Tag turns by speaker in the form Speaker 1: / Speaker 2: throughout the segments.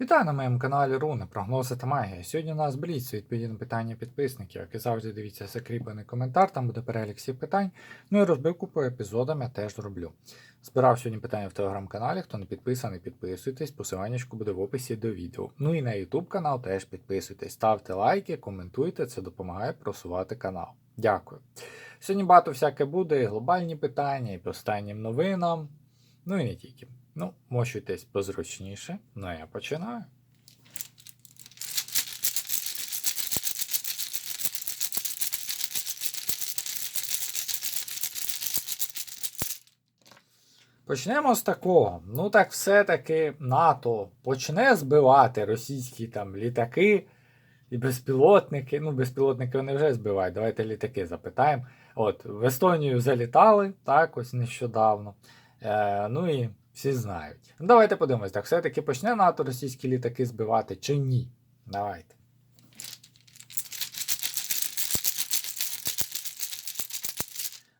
Speaker 1: Вітаю на моєму каналі Руни, прогнози та магія. Сьогодні у нас бліц відповіді на питання підписників. Як і завжди, дивіться закріплений коментар, там буде перелік всіх питань. Ну і розбивку по епізодам я теж зроблю. Збирав сьогодні питання в телеграм-каналі. Хто не підписаний, підписуйтесь, посиланнячко буде в описі до відео. Ну і на YouTube канал теж підписуйтесь, ставте лайки, коментуйте, це допомагає просувати канал. Дякую. Сьогодні багато всяке буде, і глобальні питання, і по останнім новинам. Ну і не тільки. Ну, мощуйтесь позручніше. Ну я починаю. Почнемо з такого. Ну так все-таки НАТО почне збивати російські там літаки і безпілотники. Ну, безпілотники вони вже збивають. Давайте літаки запитаємо. От, в Естонію залітали, так, ось нещодавно. Е, ну і всі знають. Давайте подивимось, так все-таки почне НАТО російські літаки збивати чи ні? Давайте.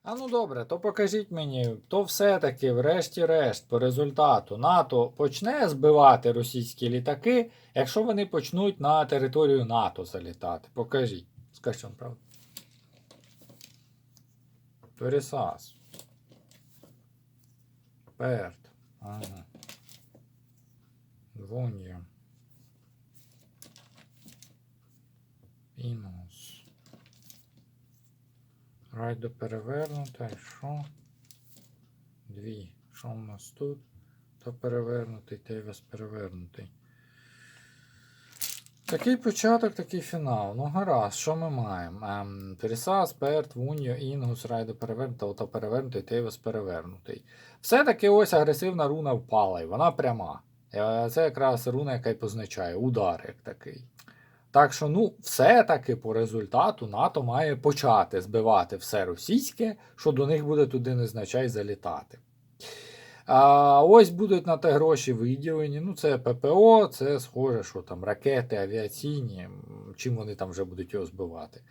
Speaker 1: А ну добре, то покажіть мені, то все-таки, врешті-решт, по результату НАТО почне збивати російські літаки, якщо вони почнуть на територію НАТО залітати. Покажіть. Скажіть вам правду. Пересас. Перт. Ага. Двунья. Інус. Райдо перевернута. І що? Дві. Що у нас тут? То перевернутий, Тейвес перевернутий. Такий початок, такий фінал. Ну гаразд, що ми маємо? Ем, Пересас, Перт, Вуньо, Інгус, Райдо перевернута, ото перевернутий, Тейвес перевернутий. Все-таки ось агресивна руна впала, і вона пряма. Е, Це якраз руна, яка й позначає удар як такий. Так що, ну, все-таки по результату НАТО має почати збивати все російське, що до них буде туди незначай залітати. А ось будуть на те гроші виділені. Ну, це ППО, це схоже, що там ракети авіаційні, чим вони там вже будуть його збивати.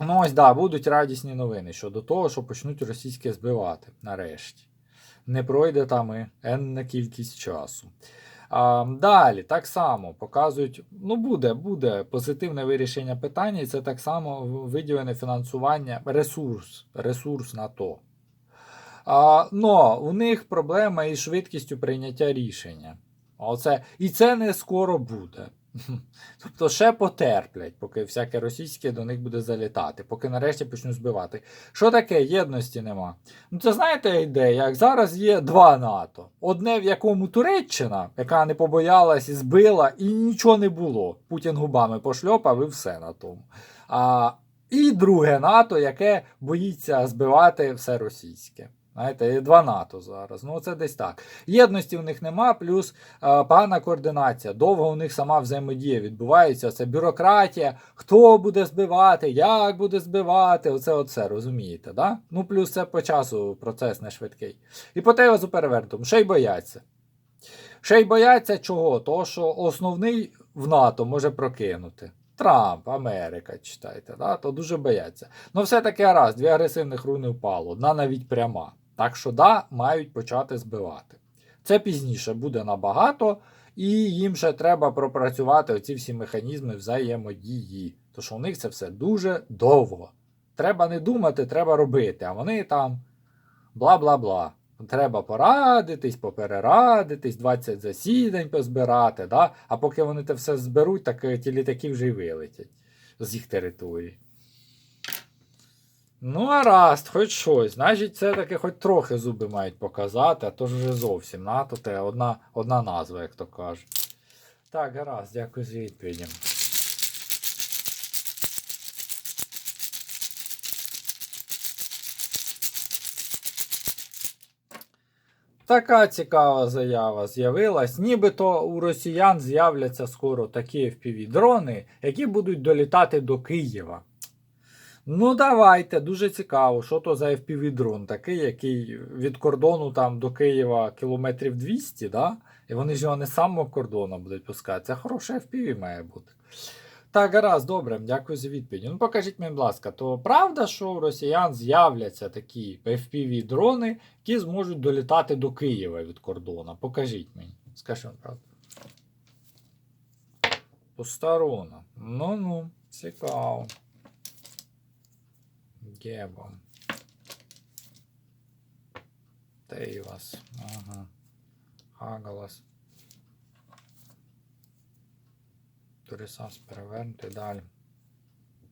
Speaker 1: Ну, ось да, будуть радісні новини щодо того, що почнуть російське збивати нарешті. Не пройде там і енна кількість часу. А, далі, так само показують, ну буде, буде позитивне вирішення питання, і це так само виділене фінансування, ресурс, ресурс на то. А, но у них проблема із швидкістю прийняття рішення. Оце, і це не скоро буде. Тобто ще потерплять, поки всяке російське до них буде залітати, поки нарешті почнуть збивати. Що таке? Єдності нема. Ну це знаєте ідея, як зараз є два НАТО. Одне, в якому Туреччина, яка не побоялась і збила, і нічого не було. Путін губами пошльопав і все на тому. А, І друге НАТО, яке боїться збивати все російське. Знаєте, є два НАТО зараз. Ну, це десь так. Єдності в них нема, плюс е, погана координація. Довго у них сама взаємодія відбувається. Це бюрократія, хто буде збивати, як буде збивати. Оце оце, розумієте, да? Ну, плюс це по часу процес не швидкий. І по тезу перевертому, ще й бояться. Ще й бояться чого? Того, що основний в НАТО може прокинути. Трамп, Америка, читайте, да? то дуже бояться. Ну, все-таки раз, дві агресивних руни впало, одна навіть пряма. Так що, да, мають почати збивати. Це пізніше буде набагато, і їм ще треба пропрацювати оці всі механізми взаємодії. Що у них це все дуже довго. Треба не думати, треба робити. А вони там бла-бла-бла. Треба порадитись, поперерадитись, 20 засідань позбирати. Да? А поки вони це все зберуть, так е, ті літаки вже й вилетять з їх території. Ну, гаразд, хоч щось. Значить, це таки хоч трохи зуби мають показати, а то ж вже зовсім НАТО, те одна, одна назва, як то кажуть. Так, гаразд, дякую за відповідь. Така цікава заява з'явилась. Нібито у росіян з'являться скоро такі FPV-дрони, які будуть долітати до Києва. Ну, давайте, дуже цікаво, що то за FPV-дрон такий, який від кордону там до Києва кілометрів 200, да? і вони ж його не самого кордону будуть пускати. Це хороше FPV має бути. Так, гаразд, добре, дякую за відповідь. Ну покажіть мені, будь ласка, то правда, що у росіян з'являться такі FPV-дрони, які зможуть долітати до Києва від кордону? Покажіть мені. Скажіть вам правду. Постаруна. Ну-ну, цікаво. Гебо. Тейвас. Ага. Хагалас. Турисас перевернути далі.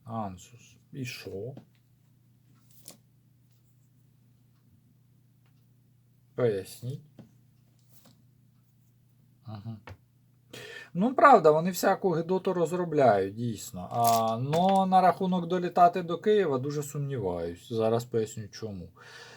Speaker 1: Ансус. І що? Поясніть. Ага. Ну, правда, вони всяку гидоту розробляють, дійсно. А, но на рахунок долітати до Києва дуже сумніваюсь. Зараз поясню чому.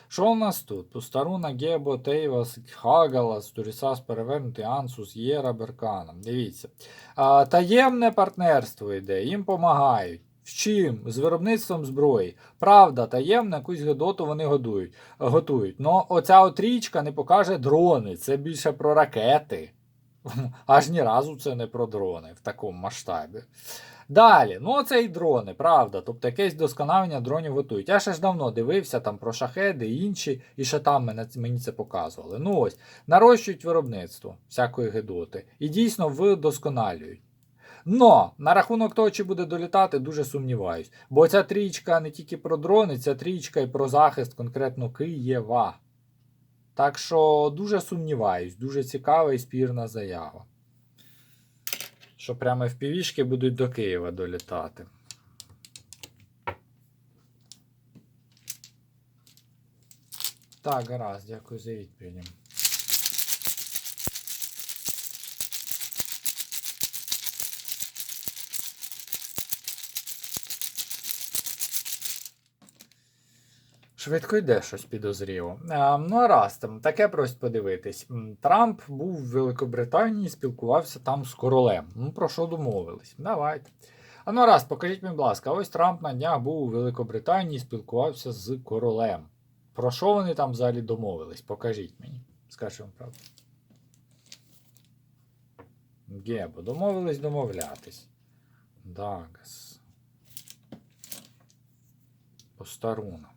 Speaker 1: Що у нас тут? Постаруна, Гебо, Тейвас, Хагалас, Турісас, перевернутий Ансус, Єра, Беркана. Дивіться. А, таємне партнерство йде, їм допомагають. З чим? З виробництвом зброї. Правда, таємно якусь гидоту вони годують, готують. Но оця от річка не покаже дрони, це більше про ракети. Аж ні разу це не про дрони в такому масштабі. Далі, ну це і дрони, правда. Тобто якесь досконалення дронів готують. Я ще ж давно дивився там про шахеди і інші, і ще там мене, мені це показували. Ну ось, нарощують виробництво всякої гидоти. І дійсно вдосконалюють. Но на рахунок того, чи буде долітати, дуже сумніваюсь. Бо ця трічка не тільки про дрони, ця трічка і про захист конкретно Києва. Так що дуже сумніваюсь, дуже цікава і спірна заява. Що прямо в півішки будуть до Києва долітати. Так, гаразд, дякую за відповіді. Швидко йде щось підозріло. А, ну, а раз там таке просить подивитись. Трамп був в Великобританії, спілкувався там з королем. Ну, про що домовились? Давайте. А ну раз, покажіть мені, будь ласка, ось Трамп на днях був у Великобританії, спілкувався з королем. Про що вони там взагалі домовились? Покажіть мені. Скажу вам правду. Гебо, домовились домовлятись. Дагас. Постаруна.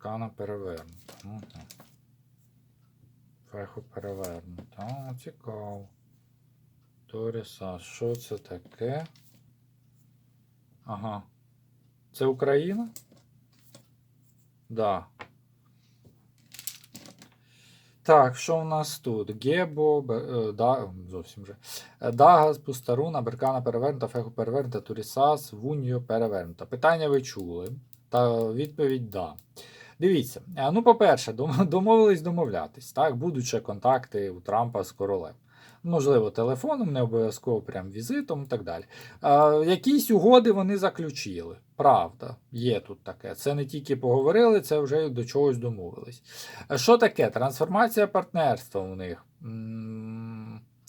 Speaker 1: Шкана перевернута. Угу. Феху перевернута. О, цікаво. Торіса, що це таке? Ага. Це Україна? Да. Так, що в нас тут? Гебо, е, да, зовсім вже. Дагас, Пустаруна, Беркана перевернута, Феху перевернута, Турісас, Вуньо перевернута. Питання ви чули. Та відповідь да. Дивіться, е, ну, по-перше, домовились домовлятись. Так, будуть ще контакти у Трампа з королем. Можливо, телефоном, не обов'язково прям візитом і так далі. Е, якісь угоди вони заключили. Правда, є тут таке. Це не тільки поговорили, це вже до чогось домовились. Е, Що таке? Трансформація партнерства у них.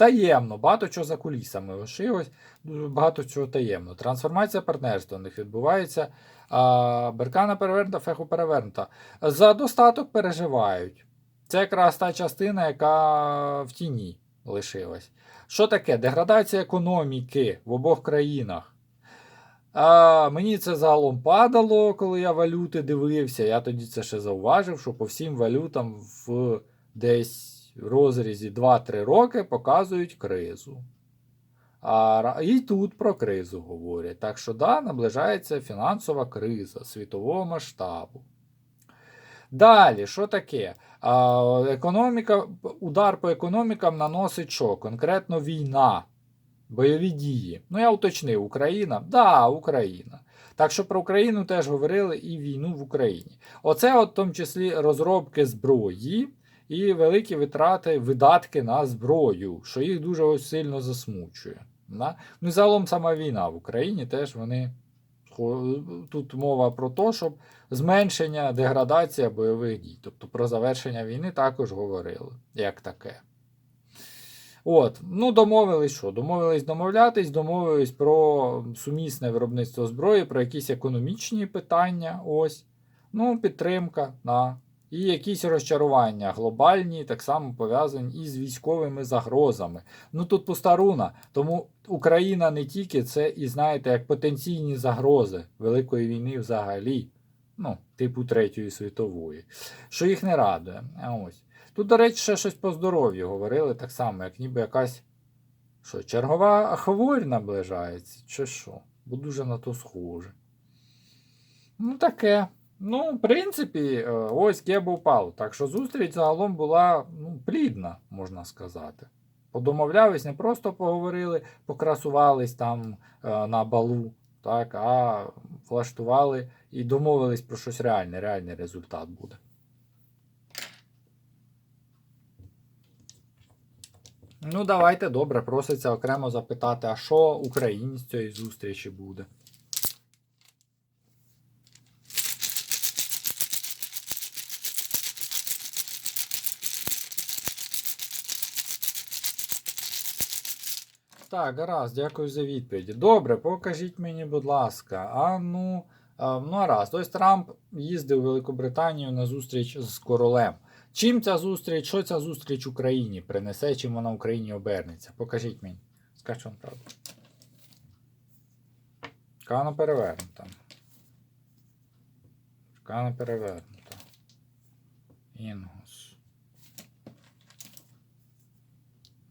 Speaker 1: Таємно, багато чого за кулісами лишилось, багато чого таємно. Трансформація партнерства у них відбувається. А, Беркана перевернута, феху перевернута. За достаток переживають. Це якраз та частина, яка в тіні лишилась. Що таке? Деградація економіки в обох країнах. А, мені це загалом падало, коли я валюти дивився. Я тоді це ще зауважив, що по всім валютам в десь розрізі 2-3 роки показують кризу. А і тут про кризу говорять. Так що, да, наближається фінансова криза світового масштабу. Далі, що таке? Економіка, удар по економікам наносить що? Конкретно війна, бойові дії. Ну, я уточнив, Україна? Да, Україна. Так що про Україну теж говорили і війну в Україні. Оце, от, в тому числі, розробки зброї і великі витрати, видатки на зброю, що їх дуже сильно засмучує. Да? Ну загалом сама війна в Україні теж вони. Тут мова про те, щоб зменшення, деградація бойових дій. Тобто про завершення війни також говорили, як таке. От, ну домовились що? Домовились домовлятись, домовились про сумісне виробництво зброї, про якісь економічні питання. Ось. Ну, підтримка. Да. І якісь розчарування глобальні, так само пов'язані із військовими загрозами. Ну тут пуста руна. Тому Україна не тільки це і знаєте, як потенційні загрози Великої війни взагалі, ну, типу Третьої світової, що їх не радує. Ось. Тут, до речі, ще щось по здоров'ю говорили, так само, як ніби якась Що, чергова хворь наближається, чи що? Бо дуже на то схоже. Ну, таке. Ну, в принципі, е, ось Гебо впав. Так що зустріч загалом була ну, плідна, можна сказати. Подомовлялись, не просто поговорили, покрасувались там е, на балу, так, а влаштували і домовились про щось реальне, реальний результат буде. Ну, давайте добре, проситься окремо запитати, а що Україні з цієї зустрічі буде? Так, гаразд, дякую за відповіді. Добре, покажіть мені, будь ласка. А ну, а, ну гаразд. Ось Трамп їздив у Великобританію на зустріч з королем. Чим ця зустріч, що ця зустріч Україні принесе, чим вона Україні обернеться? Покажіть мені. Скажіть вам правду. Кана перевернута. Кана перевернута. Інгус.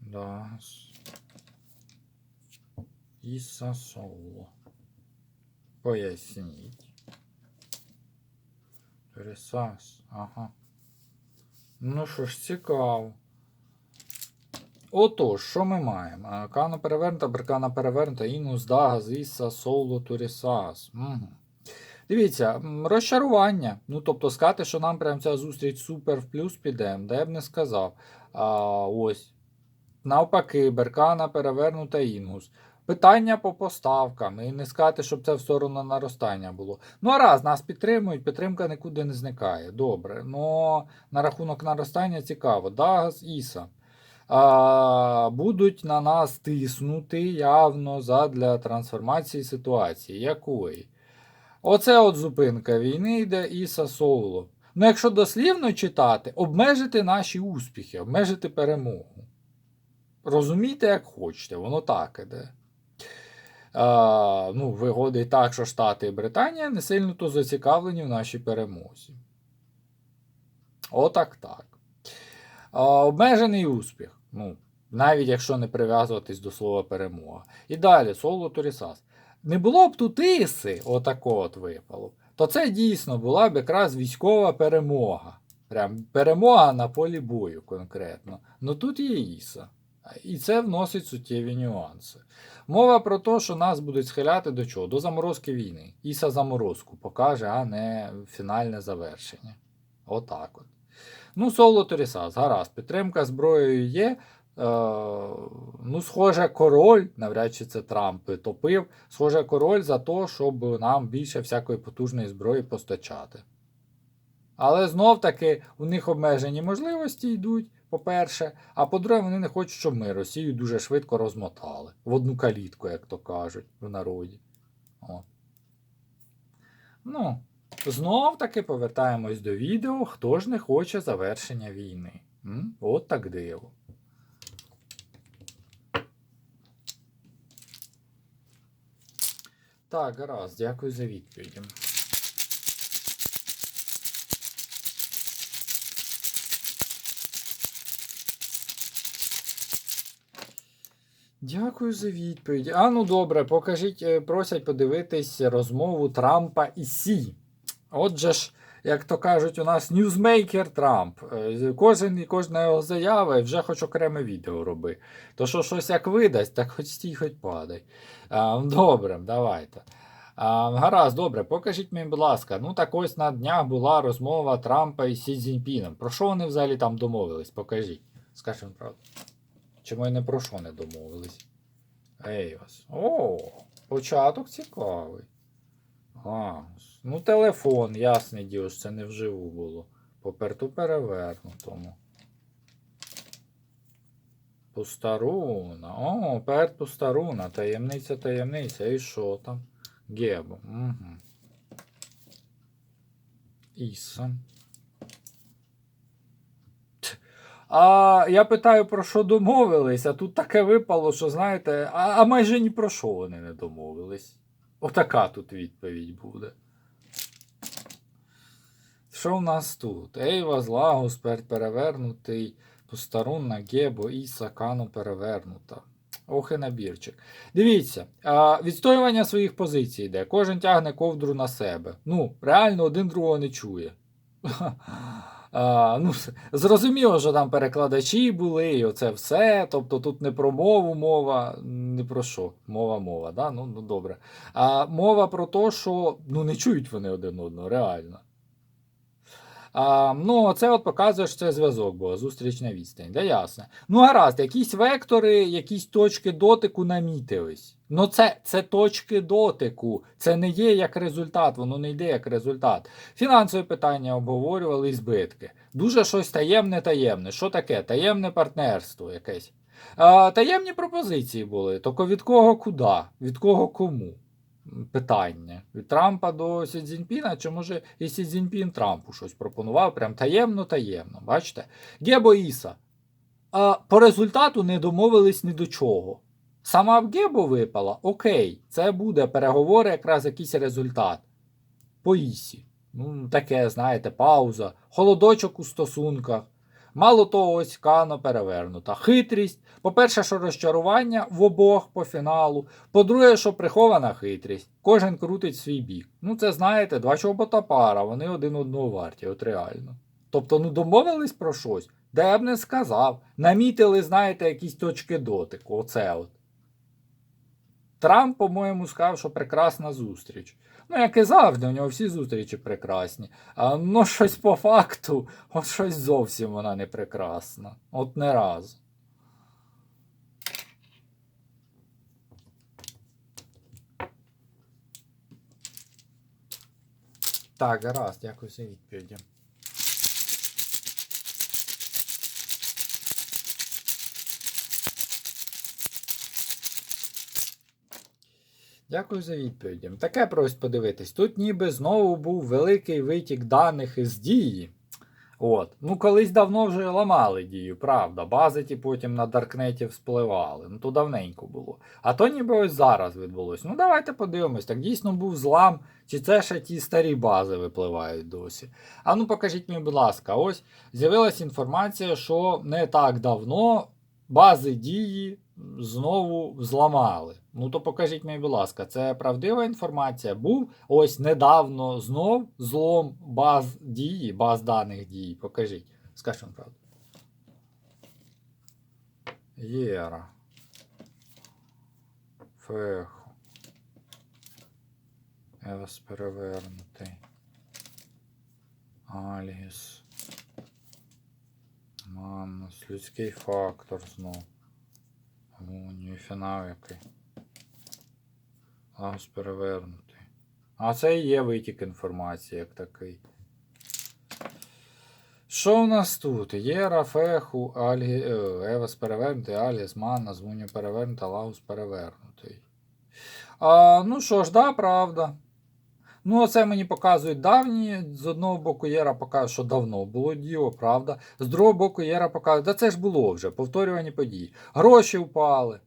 Speaker 1: Дас. Іса Соло. Поясніть. Ресас. Ага. Ну що ж, цікаво. Отож, що ми маємо? Кана перевернута, беркана перевернута, інус, дагаз, іса, соло, турісас. Угу. Дивіться, розчарування. Ну, тобто, сказати, що нам прям ця зустріч супер в плюс піде, де я б не сказав. А, ось. Навпаки, беркана перевернута інгус. Питання по поставкам. І не сказати, щоб це в сторону наростання було. Ну, а раз, нас підтримують, підтримка нікуди не зникає. Добре. Ну, на рахунок наростання цікаво. Дагас, Іса. А, будуть на нас тиснути явно задля трансформації ситуації. Якої? Оце от зупинка війни йде Іса Соло. Ну, якщо дослівно читати, обмежити наші успіхи, обмежити перемогу. Розумійте, як хочете, воно так іде. А, ну, виходить так, що Штати і Британія не сильно то зацікавлені в нашій перемозі. Отак так. А, обмежений успіх. Ну, навіть якщо не прив'язуватись до слова перемога. І далі, соло Торісас. Не було б тут Іси, отако от випало, то це дійсно була б якраз військова перемога. Прям перемога на полі бою конкретно. Ну тут є Іса. І це вносить суттєві нюанси. Мова про те, що нас будуть схиляти до чого? До заморозки війни. Іса заморозку покаже, а не фінальне завершення. Отак от. Ну, соло Торісас, гаразд, підтримка зброєю є. Е, ну, схоже, король, навряд чи це Трамп топив, схоже, король за те, щоб нам більше всякої потужної зброї постачати. Але знов таки у них обмежені можливості йдуть, по-перше. А по-друге, вони не хочуть, щоб ми Росію дуже швидко розмотали. В одну калітку, як то кажуть, в народі. О. Ну, знов таки повертаємось до відео, хто ж не хоче завершення війни. М? От так диво. Так, гаразд, дякую за відповіді. Дякую за відповідь. А ну добре, покажіть, е, просять подивитись розмову Трампа і Сі. Отже ж, як то кажуть, у нас ньюзмейкер Трамп. Е, Кожен і кожна його заява вже хоч окреме відео роби. То що щось як видасть, так хоч стій, хоч падай. Добре, давайте. А, гаразд, добре, покажіть мені, будь ласка. Ну так ось на днях була розмова Трампа і Сі Цзіньпіном. Про що вони взагалі там домовились? Покажіть. Скажіть вам правду. Чи ми не про що не домовились? Ейос. О, початок цікавий. А, ну телефон, ясне діло, це не вживу було. Поперту перевернутому. Пустаруна. О, перт пустаруна. Таємниця, таємниця. І що там? Гебо. Угу. Іса. А я питаю, про що домовились, а тут таке випало, що знаєте, а, а майже ні про що вони не домовились. Отака тут відповідь буде. Що в нас тут? Ейва, Злагус, перевернутий, Постарун, Гебо, Іса, Кану перевернута. Ох і набірчик. Дивіться, відстоювання своїх позицій йде. Кожен тягне ковдру на себе. Ну, реально один другого не чує. А, ну, зрозуміло, що там перекладачі були, і оце все. Тобто тут не про мову мова, не про що. Мова мова, да? ну, ну добре. А мова про те, що ну, не чують вони один одного, реально. А, ну, це от показує, що це зв'язок була, зустрічна відстань. Да, ясно. Ну, гаразд, якісь вектори, якісь точки дотику намітились. Ну, це, це точки дотику. Це не є як результат, воно не йде як результат. Фінансові питання обговорювали і збитки. Дуже щось таємне, таємне. Що таке? Таємне партнерство якесь. А, таємні пропозиції були. Тільки від кого куди, від кого кому питання. Від Трампа до Сі Цзіньпіна, чи може і Сі Цзіньпін Трампу щось пропонував, прям таємно, таємно. Бачите? Гебо Іса. А, по результату не домовились ні до чого. Сама в Гебо випала, окей, це буде переговори, якраз якийсь результат. По Ісі. Ну, таке, знаєте, пауза, холодочок у стосунках. Мало того, ось Кано перевернута. Хитрість. По-перше, що розчарування в обох по фіналу. По-друге, що прихована хитрість. Кожен крутить свій бік. Ну, це знаєте, два чобота пара, вони один одного варті, от реально. Тобто, ну домовились про щось, де я б не сказав. Намітили, знаєте, якісь точки дотику. Оце от. Трамп, по-моєму, сказав, що прекрасна зустріч. Ну, як і завжди, у нього всі зустрічі прекрасні. А ну, щось по факту, от щось зовсім вона не прекрасна. От не разу. Так, гаразд, дякую за відповіді. Дякую за відповіді. Таке просить подивитись. Тут ніби знову був великий витік даних із дії. От. Ну, колись давно вже ламали дію, правда. Бази ті потім на Даркнеті вспливали. Ну, то давненько було. А то ніби ось зараз відбулось. Ну, давайте подивимось, так дійсно був злам, чи це ще ті старі бази випливають досі. А ну покажіть мені, будь ласка, ось з'явилася інформація, що не так давно бази дії знову зламали. Ну то покажіть мені, будь ласка, це правдива інформація. Був ось недавно знов злом баз дії, баз даних дії. Покажіть. Скажіть вам правду. Єра. Феху. Евас перевернутий. Альгіс. Манус. Людський фактор знов. Гунію фінал який. Ламс перевернутий. А це і є витік інформації як такий. Що в нас тут? Єра, Феху, Альгі... е, Евас перевернутий, Аліс, Манна, Звуню перевернута, Лаус перевернутий. А, ну що ж, да, правда. Ну, оце мені показують давні. З одного боку, Єра показує, що давно було діло, правда. З другого боку, Єра показує, да це ж було вже, повторювані події. Гроші впали.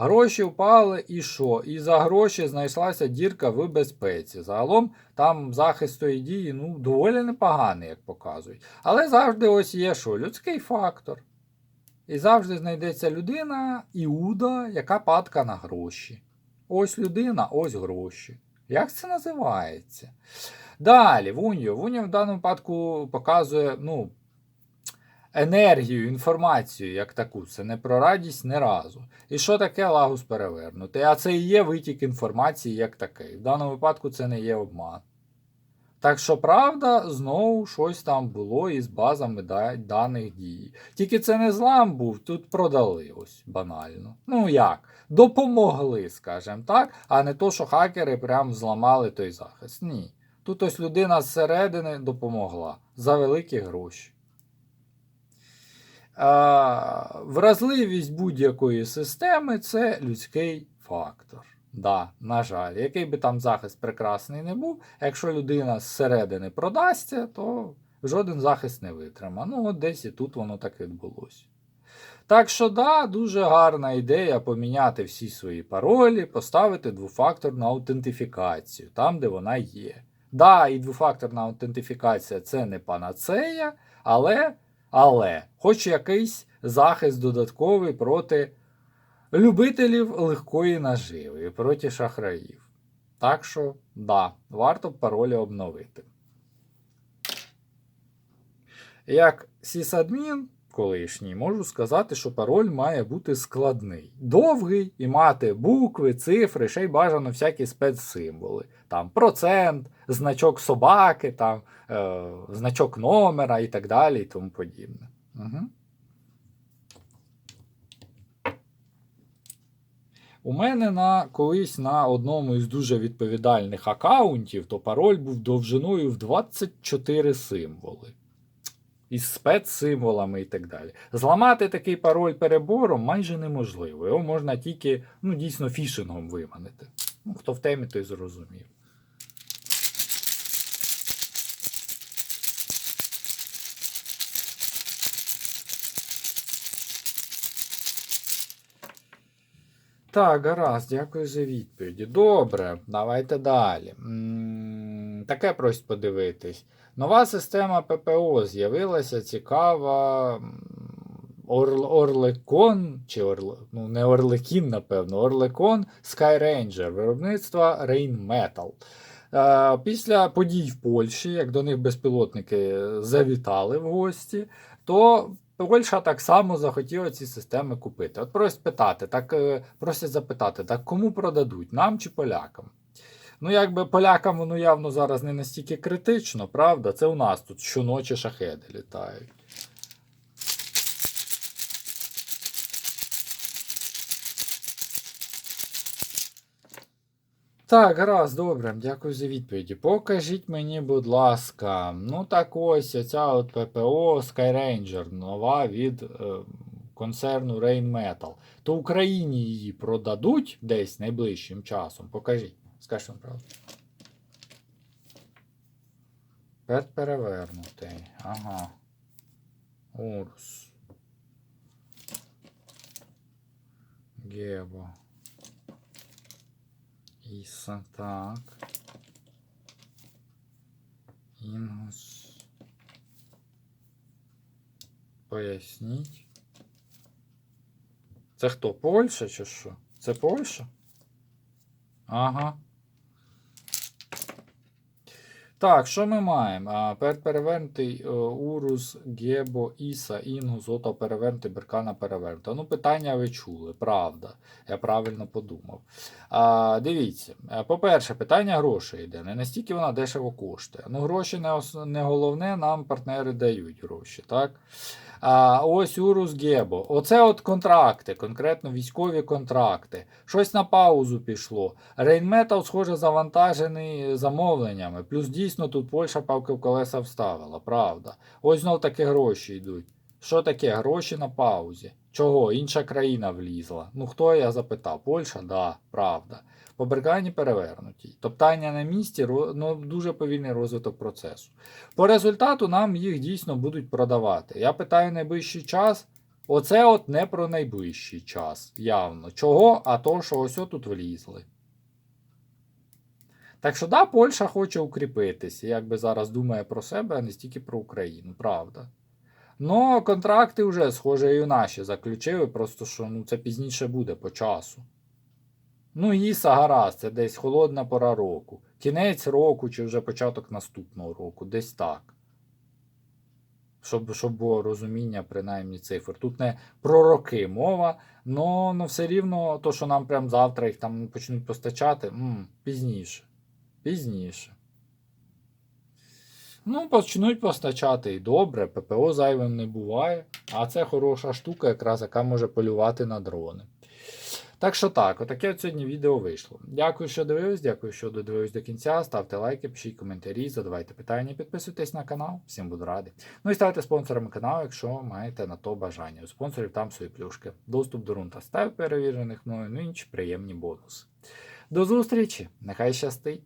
Speaker 1: Гроші впали і що? І за гроші знайшлася дірка в безпеці. Загалом там захист тої дії ну, доволі непоганий, як показують. Але завжди ось є що? Людський фактор. І завжди знайдеться людина, Іуда, яка падка на гроші. Ось людина, ось гроші. Як це називається? Далі, Вуньо. Вуньо в даному випадку показує ну, енергію, інформацію як таку. Це не про радість не разу. І що таке лагус перевернутий? А це і є витік інформації як такий. В даному випадку це не є обман. Так що, правда, знову щось там було із базами даних дій. Тільки це не злам був, тут продали ось банально. Ну як? Допомогли, скажімо так, а не то, що хакери прям зламали той захист. Ні. Тут ось людина зсередини допомогла за великі гроші. А, вразливість будь-якої системи це людський фактор. Да, на жаль, який би там захист прекрасний не був, якщо людина зсередини продасться, то жоден захист не витримає. Ну, от десь і тут воно так відбулося. Так що, да, дуже гарна ідея поміняти всі свої паролі, поставити двофакторну аутентифікацію там, де вона є. Да, і двофакторна аутентифікація це не панацея, але, але хоч якийсь захист додатковий проти любителів легкої наживи проти шахраїв. Так що, да, варто паролі обновити. Як сісадмін колишній, можу сказати, що пароль має бути складний, довгий і мати букви, цифри, ще й бажано всякі спецсимволи. Там процент, значок собаки, там, е, значок номера і так далі, і тому подібне. Угу. У мене на колись на одному із дуже відповідальних акаунтів, то пароль був довжиною в 24 символи. Із спецсимволами і так далі. Зламати такий пароль перебором майже неможливо. Його можна тільки ну, дійсно фішингом виманити. Ну, хто в темі, той зрозумів. Так, гаразд, дякую за відповіді. Добре, давайте далі. М, Таке просить подивитись. Нова система ППО з'явилася цікава. Орл- Орлекон, чи Орле, ну не Орлекін, напевно, Орлекон Skyranger, виробництва Rainmetal. Е, Після подій в Польщі, як до них безпілотники завітали в гості, то Польща так само захотіла ці системи купити. От просять питати, так е, просять запитати, так кому продадуть, нам чи полякам? Ну, якби полякам воно явно зараз не настільки критично, правда? Це у нас тут щоночі шахеди літають. Так, гаразд, добре, дякую за відповіді. Покажіть мені, будь ласка, ну так ось оця от ППО Skyranger, нова від е, концерну Rainmetal. То Україні її продадуть десь найближчим часом. Покажіть. Скажіть вам правду. Пет перевернутий. Ага. Урус. Гебо. Іса, так. Інгус. Поясніть. Це хто? Польща чи що? Це Польща? Ага. Так, що ми маємо? Перевернутий е, Урус, Гебо, Іса, Інгус, Ото перевернутий, Беркана перевернута. Ну, питання ви чули, правда. Я правильно подумав. А, дивіться, е, по-перше, питання грошей йде. Не настільки вона дешево коштує. Ну, гроші не, не головне, нам партнери дають гроші, так? А, ось Урус Гебо. Оце от контракти, конкретно військові контракти. Щось на паузу пішло. Рейнметал, схоже, завантажений замовленнями. Плюс дійсно тут Польща палки в колеса вставила, правда. Ось знов таки гроші йдуть. Що таке? Гроші на паузі. Чого? Інша країна влізла. Ну хто я запитав? Польща? Да, правда. По Бергані перевернуті. Топтання на місці ну, дуже повільний розвиток процесу. По результату нам їх дійсно будуть продавати. Я питаю найближчий час. Оце от не про найближчий час, явно. Чого? А то, що ось тут влізли. Так що, да, Польща хоче укріпитися, якби зараз думає про себе, а не стільки про Україну, правда. Ну, контракти вже, схоже, і наші заключили, просто що ну, це пізніше буде по часу. Ну, Іса гаразд, це десь холодна пора року. Кінець року чи вже початок наступного року, десь так. Щоб, щоб було розуміння, принаймні, цифр. Тут не про роки мова, но, но все рівно, то, що нам прям завтра їх там почнуть постачати, м, пізніше. Пізніше. Ну, почнуть постачати і добре, ППО зайвим не буває. А це хороша штука, якраз яка може полювати на дрони. Так що так, отаке от сьогодні відео вийшло. Дякую, що дивились, дякую, що додивились до кінця. Ставте лайки, пишіть коментарі, задавайте питання, підписуйтесь на канал, всім буду радий. Ну і ставте спонсорами каналу, якщо маєте на то бажання. У спонсорів там свої плюшки. Доступ до рун та став перевірених мною, ну інші приємні бонуси. До зустрічі! Нехай щастить!